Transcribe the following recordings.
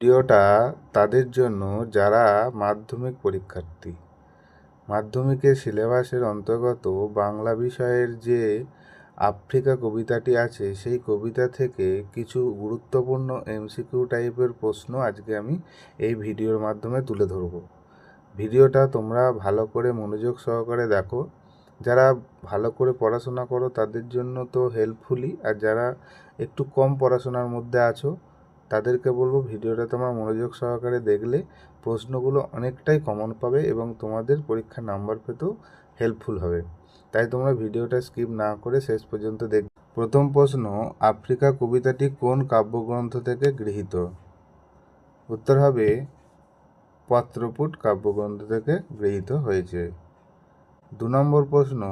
ভিডিওটা তাদের জন্য যারা মাধ্যমিক পরীক্ষার্থী। মাধ্যমিকের সিলেবাসের অন্তর্গত বাংলা বিষয়ের যে আফ্রিকা কবিতাটি আছে, সেই কবিতা থেকে কিছু গুরুত্বপূর্ণ এমসিকিউ টাইপের প্রশ্ন আজকে আমি এই ভিডিওর মাধ্যমে তুলে ধরব। ভিডিওটা তোমরা ভালো করে মনোযোগ সহকারে দেখো। যারা ভালো করে পড়াশোনা করো, তাদের জন্য তো হেল্পফুলি আর যারা একটু কম পড়াশোনার মধ্যে আছো তাদেরকে বলব ভিডিওটা তোমার মনোযোগ সহকারে দেখলে প্রশ্নগুলো অনেকটাই কমন পাবে এবং তোমাদের পরীক্ষার নাম্বার পেতেও হেল্পফুল হবে। তাই তোমরা ভিডিওটা স্কিপ না করে শেষ পর্যন্ত দেখ। প্রথম প্রশ্ন, আফ্রিকা কবিতাটি কোন কাব্যগ্রন্থ থেকে গৃহীত? উত্তর হবে, পত্রপুট কাব্যগ্রন্থ থেকে গৃহীত হয়েছে। দু নম্বর প্রশ্ন,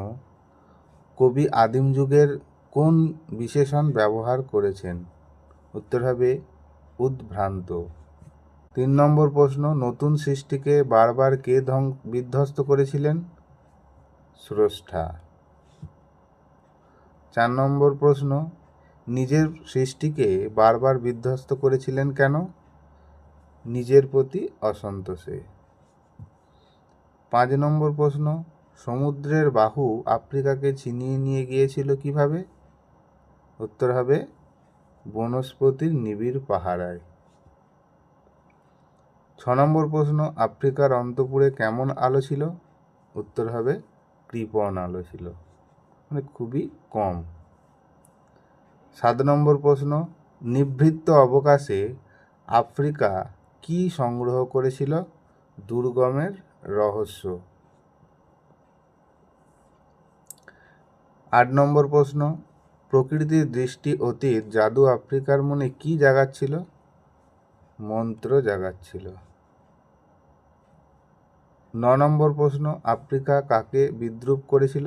কবি আদিম যুগের কোন বিশেষণ ব্যবহার করেছেন? উত্তর হবে উদ্ভ্রান্ত। তিন নম্বর প্রশ্ন, নতুন সৃষ্টিকে বারবার কে ধ্বং, বিধ্বস্ত করেছিলেন? স্রষ্টা। চার নম্বর প্রশ্ন, নিজের সৃষ্টিকে বারবার বিধ্বস্ত করেছিলেন কেন? নিজের প্রতি অসন্তোষে। পাঁচ নম্বর প্রশ্ন, সমুদ্রের বাহু আফ্রিকাকে ছিনিয়ে নিয়ে গিয়েছিল কীভাবে? উত্তর হবে বনস্পতির নিবিড় পাহারায়। ছ নম্বর প্রশ্ন, আফ্রিকার অন্তপুরে কেমন আলো ছিল? উত্তর হবে, কৃপণ আলো ছিল। মানে খুবই কম। সাত নম্বর প্রশ্ন, নিভৃত্ত অবকাশে আফ্রিকা কি সংগ্রহ করেছিল? দুর্গমের রহস্য। আট নম্বর প্রশ্ন প্রকৃতির দৃষ্টি অতীত জাদু আফ্রিকার মনে কি জাগাচ্ছিল? মন্ত্র জাগাচ্ছিল। ন নম্বর প্রশ্ন, আফ্রিকা কাকে বিদ্রুপ করেছিল?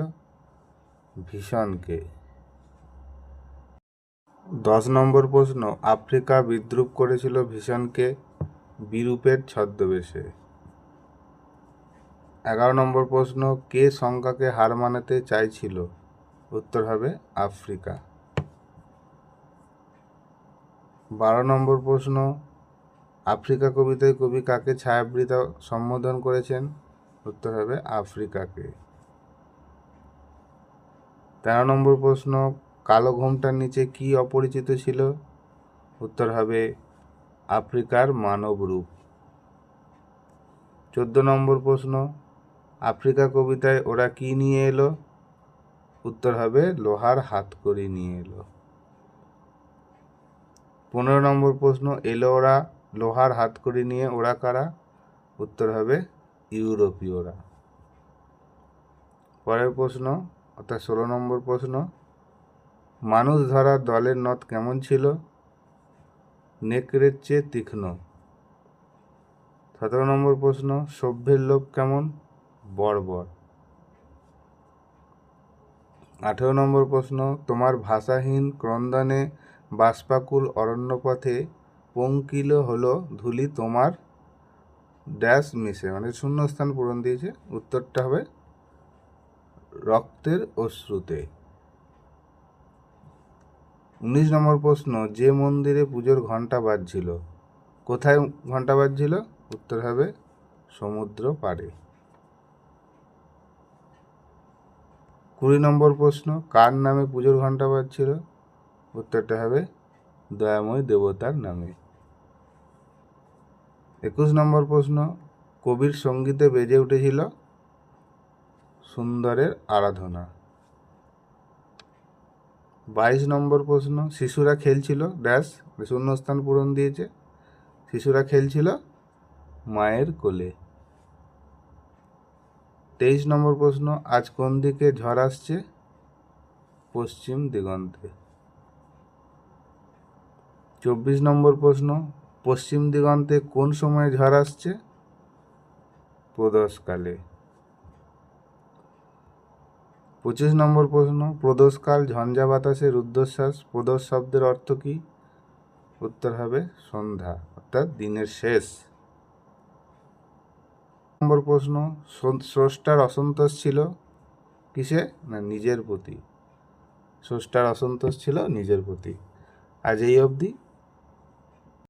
ভীষণকে। দশ নম্বর প্রশ্ন, আফ্রিকা বিদ্রুপ করেছিল ভীষণকে? বিরূপের ছদ্মবেশে। এগারো নম্বর প্রশ্ন, কে সংখ্যাকে হার মানাতে চাইছিল? উত্তর হবে আফ্রিকা। বারো নম্বর প্রশ্ন, আফ্রিকা কবিতায় কবি কাকে ছায়াবৃত সম্বোধন করেছেন? উত্তর হবে আফ্রিকাকে। তেরো নম্বর প্রশ্ন, কালো ঘোমটার নিচে কি অপরিচিত ছিল? উত্তর হবে আফ্রিকার মানব রূপ। চোদ্দ নম্বর প্রশ্ন, আফ্রিকা কবিতায় ওরা কি নিয়ে এলো? উত্তর হবে, লোহার হাত হাতকড়ি নিয়ে এলো। পনেরো নম্বর প্রশ্ন, এলো ওরা লোহার হাত হাতকড়ি নিয়ে, ওরা কারা? উত্তর হবে, ইউরোপীয়রা। পরের প্রশ্ন, অর্থাৎ ষোলো নম্বর প্রশ্ন, মানুষ ধরার দলের নথ কেমন ছিল? নেকড়ের চেয়ে তীক্ষ্ণ। সতেরো নম্বর প্রশ্ন, সভ্যের লোক কেমন? বর্বর। আঠেরো নম্বর প্রশ্ন, তোমার ভাষাহীন ক্রন্দনে বাষ্পাকুল অরণ্যপথে পঙ্কিল হলো ধুলি তোমার ড্যাশ মিশে মানে শূন্যস্থান পূরণ দিয়েছে। উত্তরটা হবে রক্তের অশ্রুতে। উনিশ নম্বর প্রশ্ন, যে মন্দিরে পুজোর ঘণ্টা বাজছিল, কোথায় ঘণ্টা বাজছিল? উত্তর হবে সমুদ্র পাড়ে। কুড়ি নম্বর প্রশ্ন, কার নামে পুজোর ঘণ্টা বাজছিল উত্তরটা হবে দয়াময় দেবতার নামে। একুশ নম্বর প্রশ্ন, কবির সঙ্গীতে বেজে উঠেছিল সুন্দরের আরাধনা। বাইশ নম্বর প্রশ্ন, শিশুরা খেলছিল? ড্যাশ, শূন্যস্থান পূরণ দিয়েছে। শিশুরা খেলছিল মায়ের কোলে। তেইশ নম্বর প্রশ্ন, আজ কোন দিকে ঝড় আসছে? পশ্চিম দিগন্তে। চব্বিশ নম্বর প্রশ্ন, পশ্চিম দিগন্তে কোন সময়ে ঝড় আসছে? প্রদোষকালে। পঁচিশ নম্বর প্রশ্ন, প্রদোষকাল ঝঞ্ঝা বাতাসে রুদ্ধশ্বাস প্রদোষ শব্দের অর্থ কী? উত্তর হবে সন্ধ্যা, অর্থাৎ দিনের শেষ। নম্বর প্রশ্ন স্রষ্টার অসন্তোষ ছিল কিসে? না, নিজের প্রতি। স্রষ্টার অসন্তোষ ছিল নিজের প্রতি। আজ এই অবধি।